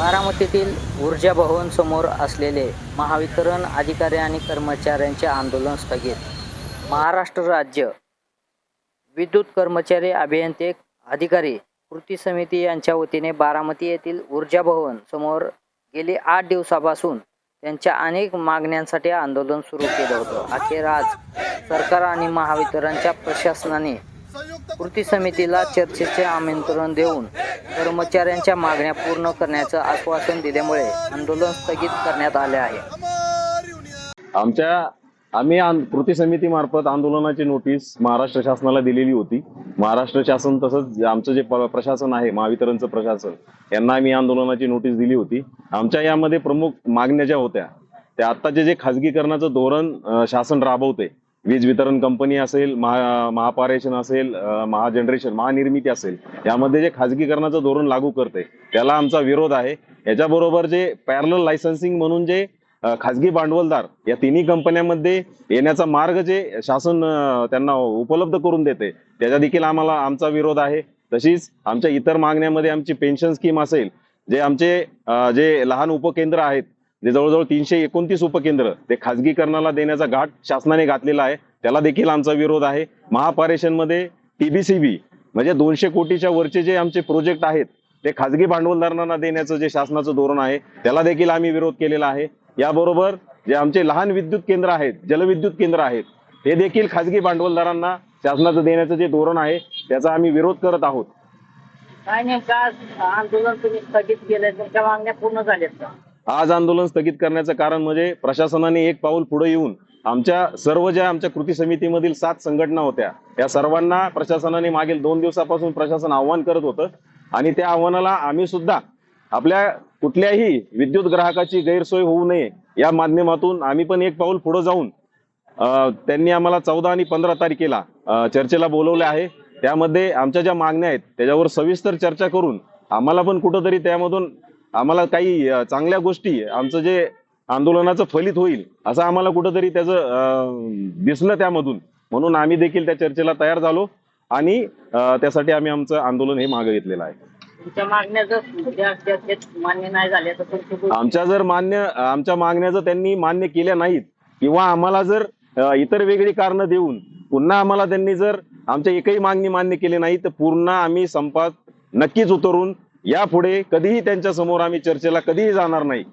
बारामतीतील ऊर्जा भवन समोर असलेले महावितरण अधिकारी आणि कर्मचाऱ्यांचे आंदोलन स्थगित. महाराष्ट्र राज्य विद्युत कर्मचारी अभियंते अधिकारी कृती समिती यांच्या वतीने बारामती येथील ऊर्जा भवन समोर गेली आठ दिवसापासून त्यांच्या अनेक मागण्यांसाठी आंदोलन सुरू केलं होतं. अखेर आज सरकार आणि महावितरणच्या प्रशासनाने कृती समितीला चर्चेचे आमंत्रण देऊन कर्मचाऱ्यांच्या मागण्या पूर्ण करण्याचं आश्वासन दिल्यामुळे आंदोलन स्थगित करण्यात आले आहे. आमच्या आम्ही आं- कृती समितीमार्फत आंदोलनाची नोटीस महाराष्ट्र शासनाला दिलेली होती. महाराष्ट्र शासन तसंच आमचं जे प्रशासन आहे महावितरणचं प्रशासन यांना आम्ही आंदोलनाची नोटीस दिली होती. आमच्या यामध्ये प्रमुख मागण्या ज्या होत्या त्या आत्ताचे जे खाजगीकरणाचं धोरण शासन राबवते वीज वितरण कंपनी असेल महा महापारेशन असेल महाजनरेशन महानिर्मिती असेल यामध्ये जे खाजगीकरणाचं धोरण लागू करते त्याला आमचा विरोध आहे. याच्याबरोबर जे पॅरल लायसन्सिंग म्हणून जे खाजगी भांडवलदार या तिन्ही कंपन्यांमध्ये येण्याचा मार्ग जे शासन त्यांना उपलब्ध करून देते त्याचा देखील आम्हाला आमचा विरोध आहे. तशीच आमच्या इतर मागण्यामध्ये आमची पेन्शन स्कीम असेल जे आमचे जे लहान उपकेंद्र आहेत जे जवळजवळ तीनशे एकोणतीस उपकेंद्र ते खाजगीकरणाला देण्याचा घाट शासनाने घातलेला आहे त्याला देखील आमचा विरोध आहे. महापारेषणमध्ये टीबीसीबी म्हणजे दोनशे कोटीच्या वरचे जे आमचे प्रोजेक्ट आहेत ते खाजगी भांडवलदारांना देण्याचं जे शासनाचं धोरण आहे त्याला देखील आम्ही विरोध केलेला आहे. याबरोबर जे आमचे लहान विद्युत केंद्र आहेत जलविद्युत केंद्र आहेत हे देखील खाजगी भांडवलदारांना शासनाचं देण्याचं जे धोरण आहे त्याचा आम्ही विरोध करत आहोत. काय नेमका आंदोलन तुम्ही स्थगित केलंय तुमच्या मागण्या पूर्ण झाल्यात का? आज आंदोलन स्थगित करण्याचं कारण म्हणजे प्रशासनाने एक पाऊल पुढे येऊन आमच्या सर्व ज्या आमच्या कृती समितीमधील सात संघटना होत्या या सर्वांना प्रशासनाने मागील दोन दिवसापासून प्रशासन आव्हान करत होतं. आणि त्या आव्हानाला आम्ही सुद्धा आपल्या कुठल्याही विद्युत ग्राहकाची गैरसोय होऊ नये या माध्यमातून आम्ही पण एक पाऊल पुढे जाऊन त्यांनी आम्हाला चौदा आणि पंधरा तारखेला चर्चेला बोलवले आहे. त्यामध्ये आमच्या ज्या मागण्या आहेत त्याच्यावर सविस्तर चर्चा करून आम्हाला पण कुठंतरी त्यामधून आम्हाला काही चांगल्या गोष्टी आमचं जे आंदोलनाचं फलित होईल असं आम्हाला कुठंतरी त्याचं दिसलं त्यामधून. म्हणून आम्ही देखील त्या चर्चेला तयार झालो आणि त्यासाठी आम्ही आमचं आंदोलन हे मागे घेतलेलं आहे. आमच्या जर मान्य आमच्या मागण्या जर त्यांनी मान्य केल्या नाहीत किंवा आम्हाला जर इतर वेगळी कारणं देऊन पुन्हा आम्हाला त्यांनी जर आमच्या एकही मागणी मान्य केली नाही तर पूर्ण आम्ही संपात नक्कीच उतरून यापुढे कधीही त्यांच्यासमोर आम्ही चर्चेला कधीही जाणार नाही.